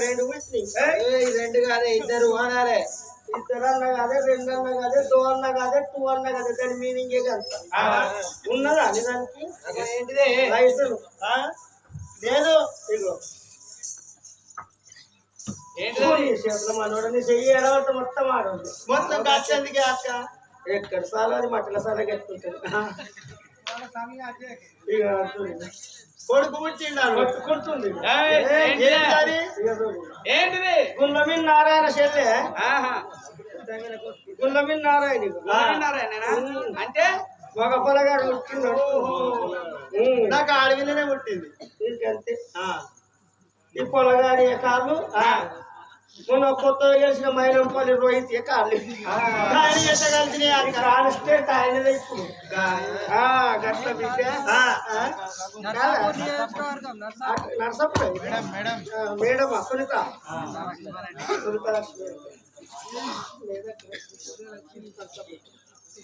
రెండు ఏయ్, రెండు కాదే ఇద్దరు అనాలే ఇద్దరు అన్న కాదే రెండు అన్న కాదే టూ అన్న కాదే టూ అన్న కాదే దాని మీనింగ్ అంత ఉన్నదా నిజానికి ఏంటిదే లైసెన్స్? లేదు ఇగో. చేతుల మనోడని చెయ్యి ఎడవట మొత్తం ఆడవద్దు మొత్తం కాచేందుకే అక్క? ఎక్కడ సాల అది ఇక చూడు. కొడుకు పుట్టిండారు. ఏంటిది? గుల్లమిన్ నారాయణ చెల్లె. గుల్లమిన్ నారాయణ ఇగో. నారాయణనా? అంటే? మగ పొలగాడు పుట్టిండు. నాకు అడవిలోనే పుట్టింది. ఇంకంతే ఈ పొలగాడి కాళ్ళు మొన్న కొత్తగా గెలిచిన మైనంపల్లి రోహిత్ కాళ్ళు కానిస్తే ఇప్పుడు గట్ల బిడ్డ నర్సప్పుడు మేడం సునీత సునీత లక్ష్మి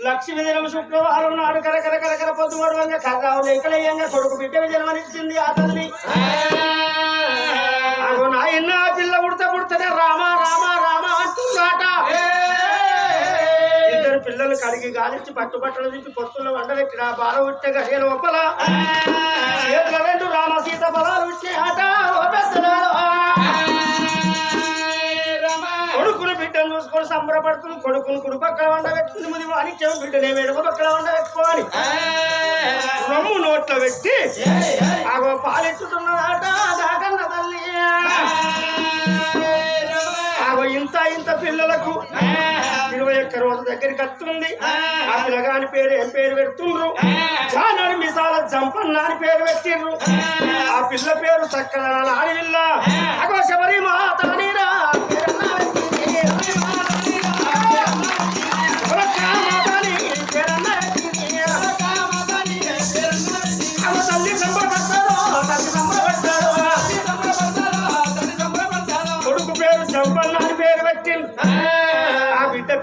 లక్ష్మీ దినం శుక్రవారం నాడు కరకర కరకర పొద్దు మడవంగా కర్రావు లేకలేయంగా కొడుకు బిడ్డ జన్మనిచ్చింది ఆ తల్లి నాయన పిల్ల పుడత పుడతనే రామ రామ రామ అంటున్నాట ఇద్దరు పిల్లలు కడిగి గాలించి పట్టు బట్టలు తిప్పి పొత్తుల్లో వండబెట్టిన బాల ఉట్టే చేతుల రెండు రామ సీత బలాలు ఉట్టే ఆట. కొడుకును బిడ్డను చూసుకొని సంబరపడుతుంది. కొడుకును కుడి పక్కన వండ పెట్టుకుని ముది వాణిజ్యం బిడ్డనే వెనుక పక్కన వండ పెట్టుకోవాలి రొమ్ము నోట్లో పెట్టి ఆగో పాలించుతున్నదాట దాకన్న తల్లి ఆగో ఇంత ఇంత పిల్లలకు ఇరవై ఒక్క రోజు దగ్గరికి వస్తుంది. ఆ పిల్లగాని పేరు ఏం పేరు పెడుతుండ్రు? జానని మిసాల జంపన్న అని పేరు పెట్టిండ్రు. ఆ పిల్ల పేరు చక్కన నాని పిల్ల అగో శబరి మాత నీరా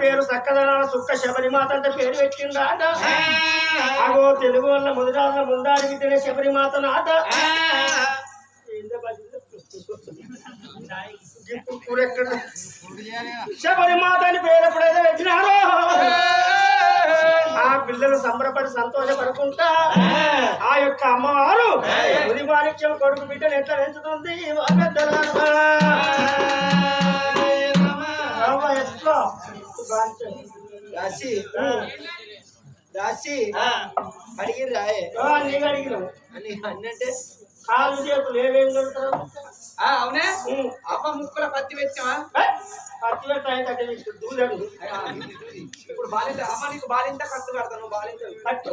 పేరు చక్కదనాల సుక్క శబరిమాత అంటే పేరు పెట్టిండు ఆట అగో తెలుగు వల్ల ముదిరాజుల ముందాడి బిడ్డనే శబరిమాత నాట. శబరిమాత అని పేరు ఎప్పుడైతే పెట్టినారో ఆ పిల్లలు సంబరపడి సంతోషపడుకుంటా ఆ యొక్క అమ్మవారు ఉది మాణిక్యం కొడుకు బిడ్డను ఎట్లా పెంచుతుంది? ఓ రాసి రాసి అడిగి రాయే అని అన్నంటే కాళ్ళు చేతులు ఏమేం ఆ, అవునే. అమ్మ ముక్కుల పత్తి పెట్టావా పత్తి పెట్ట ఆయన తగ్గ నీకు దూదడు ఇప్పుడు బాలింత అమ్మ నీకు బాలింత కట్టు కడతాను బాలింత. కట్టు.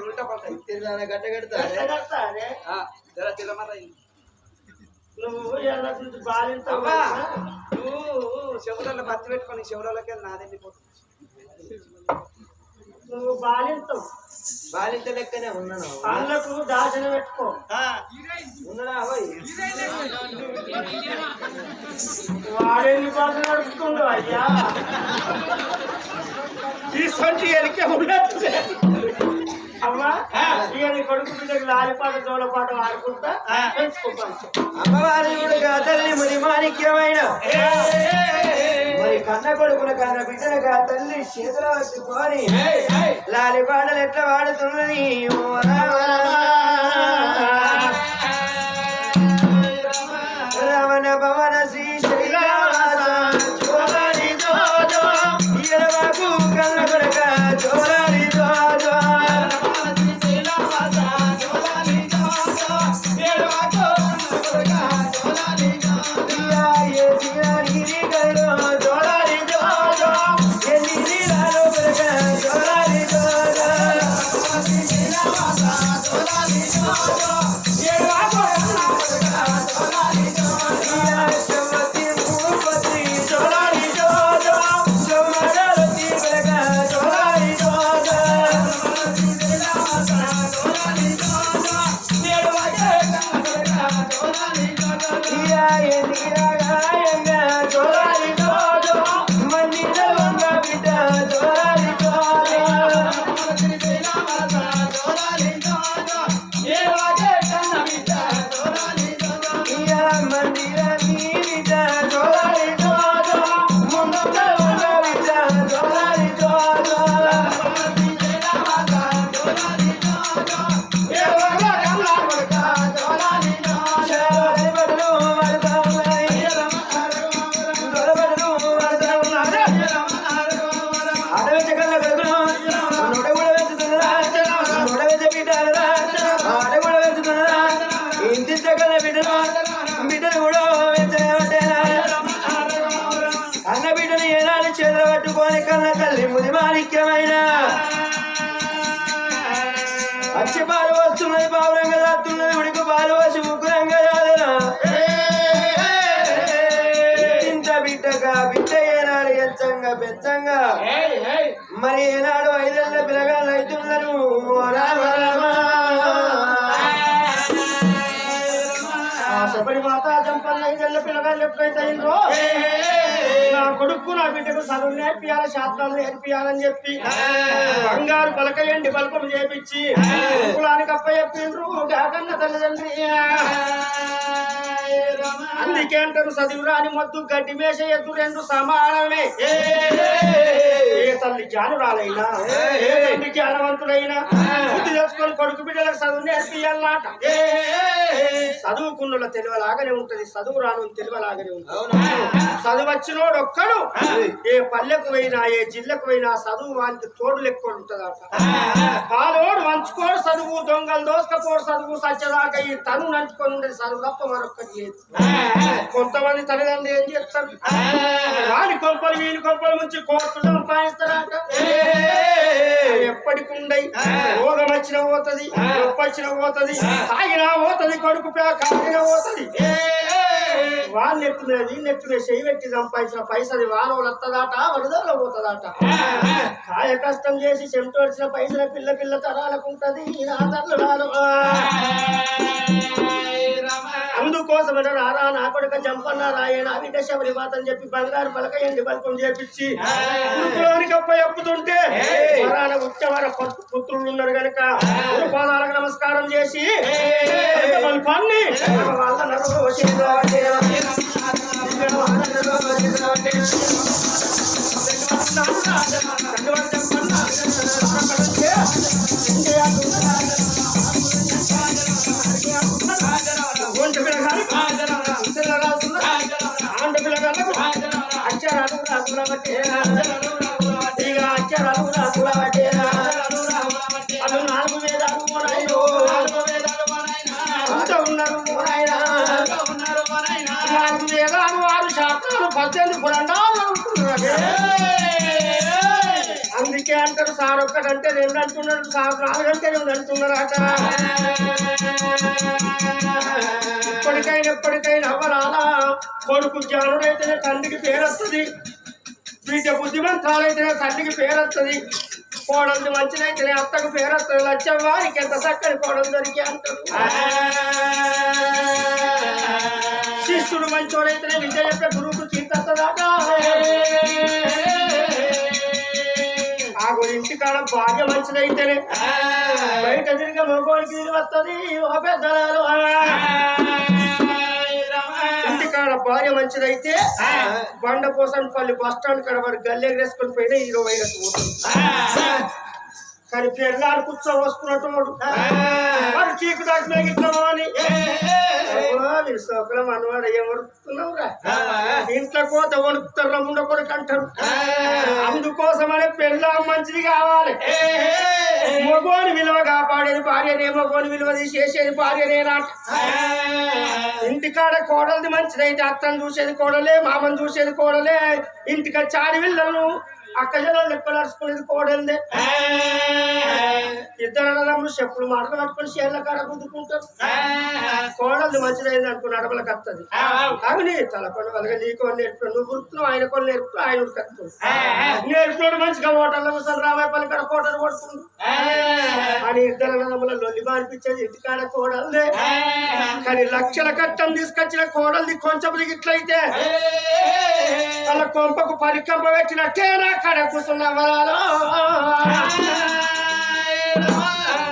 ఉల్టా పడతాయి. తిరునాన గట్ట కడతా? నువ్వు ఎలా చూసి బాలింత అమ్మా నువ్వు శివరాల పత్తి పెట్టుకొని శివరాలకి నాదండి నువ్వు బాలింతం బాలింత లెక్కనే ఉన్నాను? కళ్ళకు దాచన పెట్టుకో. ఉన్నాడా? వాడేందుకు బాగా నడుపుతుండు అయ్యా? ఈ ఎరికే ఉన్నట్టు. అమ్మా ఇక నీ కొడుకు బిడ్డకి లాలిపాట జోలపాట ఆడుకుంటా అమ్మవారి తల్లి ముని మాణిక్యమైన. మరి కన్న కొడుకుల కన్న బిడ్డలుగా తల్లి చేతులు పట్టుకొని లాలి పాటలు ఎట్లా వాడుతున్నది ఎంచంగా పెంచంగా. మరి ఏనాడు ఐదేళ్ళ పిల్లగాళ్ళు అవుతున్నారు శబరి మాత జంపన్న ఐదేళ్ళ పిల్లగాళ్ళు ఎప్పుడైతే అయిందో నా కొడుకు నా బిడ్డకు చదువు నేర్పియాలి శాస్త్రాలు నేర్పియాలని చెప్పి బంగారు పలకయండి బల్పం చేపించి కులానికి అప్ప చెప్పిండ్రు కాకన్న తల్లిదండ్రి. అందుకే అంటారు రాని మొద్దు గడ్డి మేష ఎద్దు రెండు సమానమే. ఏ తల్లి జ్ఞానురాలైనా ఏ తండ్రి జ్ఞానవంతుడైనా బుద్ధి తెలుసుకొని కొడుకు బిడ్డలకు చదువు నేర్పియాలన్నట చదువుకున్న తెలివలాగానే ఉంటది చదువు రాను తెలివలాగానే ఉంటది. చదువు వచ్చినోడు ఒక్కడు ఏ పల్లెకు పోయినా ఏ జిల్లకు పోయినా చదువు వానికి తోడు లెక్క ఉంటదట పాలోడు మంచుకోడు చదువు దొంగలు దోసుకపోడు చదువు సత్యదాకా ఈ తను నంచుకొని ఉండేది చదువు తప్ప మరొక్కటి లేదు. కొంతమంది తల్లిదండ్రులు ఏం చేస్తారు? వాడి కొంపలు వీని కొంపలు ముంచి కోర్టు సంపాదిస్తారట ఎప్పటికుండై రోగం వచ్చిన పోతది నొప్పి వచ్చిన పోతది తాగినా పోతది కొడుకు పే కాగిన పోతది. వాళ్ళు ఎత్తున వీళ్ళు ఎత్తున చెయ్యి పెట్టి సంపాదించిన పైసలు వానవులు వస్తుందాట వరదలో పోతుందాట. కాయ కష్టం చేసి చెమట వచ్చిన పైసల పిల్ల పిల్ల తరాలకు ఉంటది నా తల్లు రారా నా కొడుక జంపన్న అని చెప్పి బంగారు పలకయండి బల్పం చేపించి గురుకులోనికి అప్ప చెప్పుతుంటే వరాన ఉచ్చవర పత్తు- పుత్రులు ఉన్నారు గురు పాదాలకు నమస్కారం చేసి బల్పాన్ని వాళ్ళ నరుడు అంటారు సార్ ఒక్కడంటే రెండు అంటున్నారు సార్ నాలుగంటే రెండు అంటున్నారట ఎప్పటికైనా ఎప్పటికైనా అవ్వరాలా కొడుకు జ్ఞానుడైతేనే తండ్రికి పేరొస్తుంది బిడ్డ బుద్ధిమంతాలైతేనే తండ్రికి పేరొస్తుంది కోడలు మంచిదైతేనే అత్తకు పేరొస్తుంది లచ్చం వారికి ఎంత చక్కని కోడలు దొరికి అంటారు శిష్యుడు మంచోడైతేనే విద్య చెప్పే గురువుకు చింతదాట భాగ్య మంచిదైతేనే బయట తిరిగి ఇది వస్తుంది. ఒక ఇంటికాడ భార్య మంచిదైతే బండ పోసని పల్లి బస్ స్టాండ్ కాడ వాడు గల్లెగరేసుకొని పోయినా హీరో వైరస్ పోతుంది. కానీ పిల్లాడు కూర్చో వస్తున్నట్టు వాడు వాడు చీకు దాటినా అబ్బా, మీరు సోకలం అన్నవాడు ఏం ఇంట్లో కోత వణుకుతారు రమ్ముండ కొడుకు అంటారు అందుకోసమనే పెళ్ళ మంచిది కావాలి. మగోని విలువ కాపాడేది భార్యనే మగోని విలువ తీసేసేది భార్యనేనాట ఇంటికాడ కోడలిది మంచిదైతే అత్తను చూసేది కోడలే మామని చూసేది కోడలే ఇంటికి చాడి విల్లను అక్క జనాలు లెక్క నడుచుకునేది కోడలిదే. ఇద్దరు అన్నదమ్ములు చెప్పులు మాటలు పట్టుకొని చేళ్ళ కాడ గుద్దుకుంటారు. కోడలు మంచిదైంది అనుకుని అడవులకు వస్తుంది అవి తలకొని వాళ్ళగా నీకు నేర్పు నువ్వు గుర్తున్నావు ఆయన కొన్ని నేర్పు ఆయన ఉరుకుతాడు నేర్పుడు మంచిగా హోటల్లో కూర్చొని రామాయ పల్లి కాడ కోటలు కొడుతుంది అని ఇద్దరు అన్నదమ్ముల లొల్లి అనిపించేది ఇంటికాడ కోడలే కానీ లక్షల కట్టం తీసుకొచ్చిన కోడలిది కొంచెం ఇట్లయితే వాళ్ళ కొంపకు పరికంప పెట్టినట్టేనా కాడ కూర్చున్న వరాలు.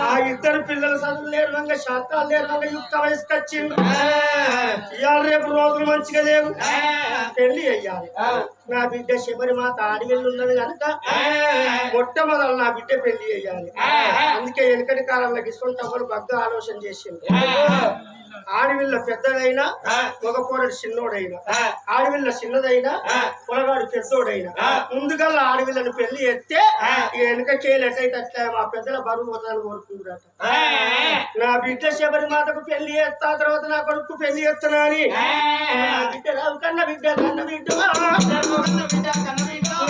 ఆ ఇద్దరు పిల్లలు చదువు లేరువంగా శాస్త్రాలు లేరువంగా యుక్త వయసుకు వచ్చింది ఇవాళ రేపు రోజులు మంచిగా లేవు. పెళ్ళి అయ్యాలి. నా బిడ్డ శబరిమాత ఆడివెళ్ళి ఉన్నది కనుక మొట్టమొదలు నా బిడ్డ పెళ్ళి అయ్యాలి. అందుకే వెనకటి కాలంలో ఇసుంటప్పుడు బగ్గ ఆలోచన చేసింది ఆడవిల్ల పెద్దదైనా మగ పోరడు చిన్నోడైనా. ఆడవిల్ల చిన్నదైనా పొలగాడు పెద్దోడైనా. ముందుగా ఆడవిల్లను పెళ్ళి ఎత్తే వెనుక చేయలేటైతే అట్లా మా పెద్దల బరువు పోతాను కోరుకుంటారట. నా బిడ్డ శబరి మాతకు పెళ్ళి ఎత్తా తర్వాత నా కొడుకు పెళ్ళి ఎత్తున్నా అని. కన్న బిడ్డ కన్న బిడ్డ.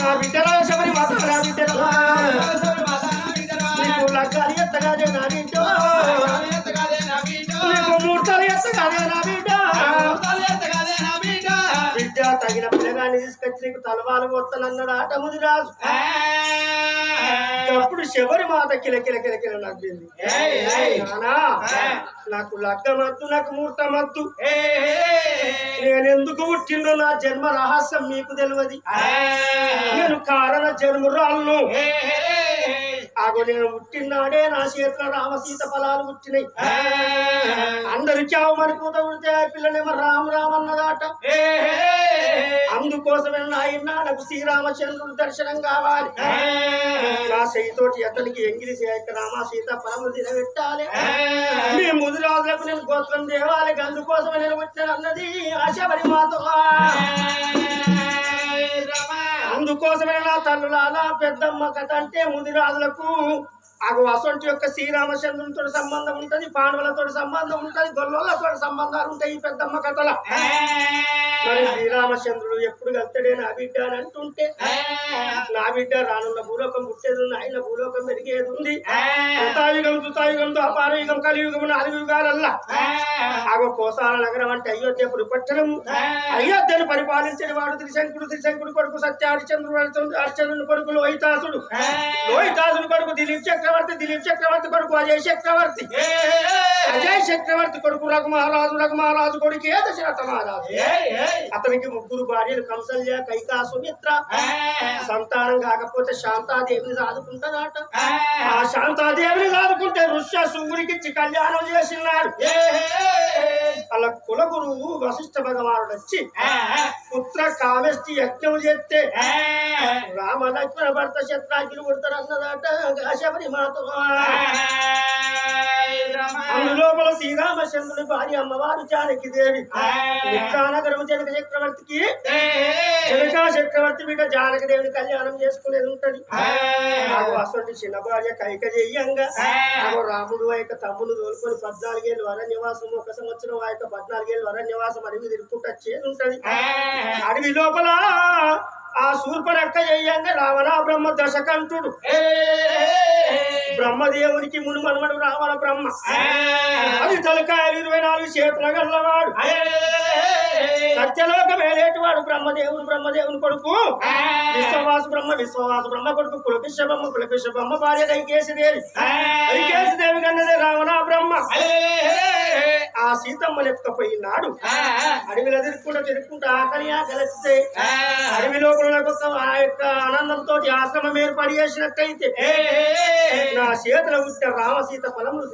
నా బిడ్డ శబరి మాత నా బిడ్డ తగిన పిల్లగాన్ని తీసుకొచ్చి నీకు తలవాలు వస్తానన్నాడు ఆట ముది రాజు. అప్పుడు శబరి మాత కిల కిల కిల కిల నవ్వింది. నాకు లగ్గమద్దు నాకు మూర్తమద్దు. నేను ఎందుకు పుట్టిండో నా జన్మ రహస్యం మీకు తెలియదు. నేను కారణ జన్మరాళ్ళు ఆగో నేను పుట్టినాడే నా చేతిలో రామసీత ఫలాలు పుట్టినాయి అందరు చావమని కూత పుడితే ఆ పిల్లనేమో రాము రామన్నదాట అందుకోసమే నాయన నాకు శ్రీరామచంద్రుడు దర్శనం కావాలి. నా చేయితోటి అతనికి ఎంగిలి చేయక రామ సీత ఫలములు తినబెట్టాలి మీ ముదిరాజులకు నేను గోత్రం దేవాలి అందుకోసమే నేను వచ్చిన అన్నది ఆశబరి మాత అందుకోసమే నా తల్లులాల పెద్దమ్మ కథ అంటే ముదిరాజులకు అగు అసొంటి యొక్క శ్రీరామచంద్రునితో సంబంధం ఉంటది పాండవులతో సంబంధం ఉంటది గొల్లలతో సంబంధాలు ఉంటాయి ఈ పెద్దమ్మ కథల. శ్రీరామచంద్రుడు ఎప్పుడు వెళ్తాడే నా బిడ్డ అని అంటుంటే నా బిడ్డ రానున్న భూలోకం పుట్టేది ఉంది ఆయన భూలోకం పెరిగేది ఉంది కృతాయుగం కృతాయుగం ద్వాపారయుగం కలియుగం నాలుగు యుగాలల్లా ఆగో కోసాల నగరం అంటే అయోధ్యపురి పట్టణం. అయోధ్యను పరిపాలించిన వాడు త్రిశంకుడు త్రిశంకుడు కొడుకు సత్య హరిచంద్రుడు హరిచంద్రుని కొడుకు లోహితాసుడు. లోహితాసుడు కొడుకు దిలీప్ చక్రవర్తి దిలీప్ చక్రవర్తి కొడుకు అజయ్ చక్రవర్తి. అజయ్ చక్రవర్తి కొడుకు రఘుమహారాజు రఘుమహారాజు కొడుకు ఏ దశరథ మహారాజు అతనికి ముగ్గురు భార్యలు కంసల్య కైకా సుమిత్ర సంతానం కాకపోతే శాంతాదేవిని సాదుకుంటాడట ఆ శాంతాదేవిని సాదుకుంటే ఋష్య శుంగుడికి కళ్యాణం చేసినాడు అలా కుల గురువు వశిష్ఠ భగవానుడు వచ్చి పుత్ర కామేష్టి యజ్ఞం చేస్తే రామ లక్ష్మణ భర్త శత్రాకిలు కొడతారు అన్నదాట కాశబరి మాత. అందులోపల శ్రీరామచంద్రుని భార్య అమ్మవారు జానకి దేవి. మిత్రానగరం జనక చక్రవర్తికి జనక చక్రవర్తి బిడ్డ జానకి దేవిని కళ్యాణం చేసుకునేది ఉంటది. నాకు అసలు చిన్న భార్య కైక చెయ్యంగా. రాముడు ఆ యొక్క తమ్ముడు తోలుకొని పద్నాలుగేళ్ళు అరణ్యవాసం ఒక సంవత్సరం ఆ యొక్క పద్నాలుగేళ్ళు అరణ్యవాసం అడవి తిరుగుకుంటూ వచ్చేది ఉంటది. అడవి లోపల ఆ శూర్పనక్క చెయ్యంగా రావణ బ్రహ్మ దశకంఠుడు. బ్రహ్మదేవునికి మును మనమడు రావణ బ్రహ్మ. అది తలకాయలు ఇరవై నాలుగు చేతుల గల్లవాడు. సత్యలోక వేలేటివాడు బ్రహ్మదేవుడు బ్రహ్మదేవుని కొడుకు. విశ్వవాసు బ్రహ్మ విశ్వవాసు బ్రహ్మ కొడుకు కులకిష బ్రహ్మ కులకిష బ్రహ్మ భార్య కైకేశి దేవి కైకేశి దేవి కన్నదే రావణ బ్రహ్మ ఆ సీతమ్మని ఎత్తుకపోయినాడు అడవిలో తిరుక్కుంటూ తిరుక్కుంటూ ఆకలి ఆకలిస్తే అడవి లోపల ఆ యొక్క ఆనందంతో ఆశ్రమం ఏర్పాటు చేసినట్టయితే నా చేతిలో పుట్టిన రామసీత ఫలములు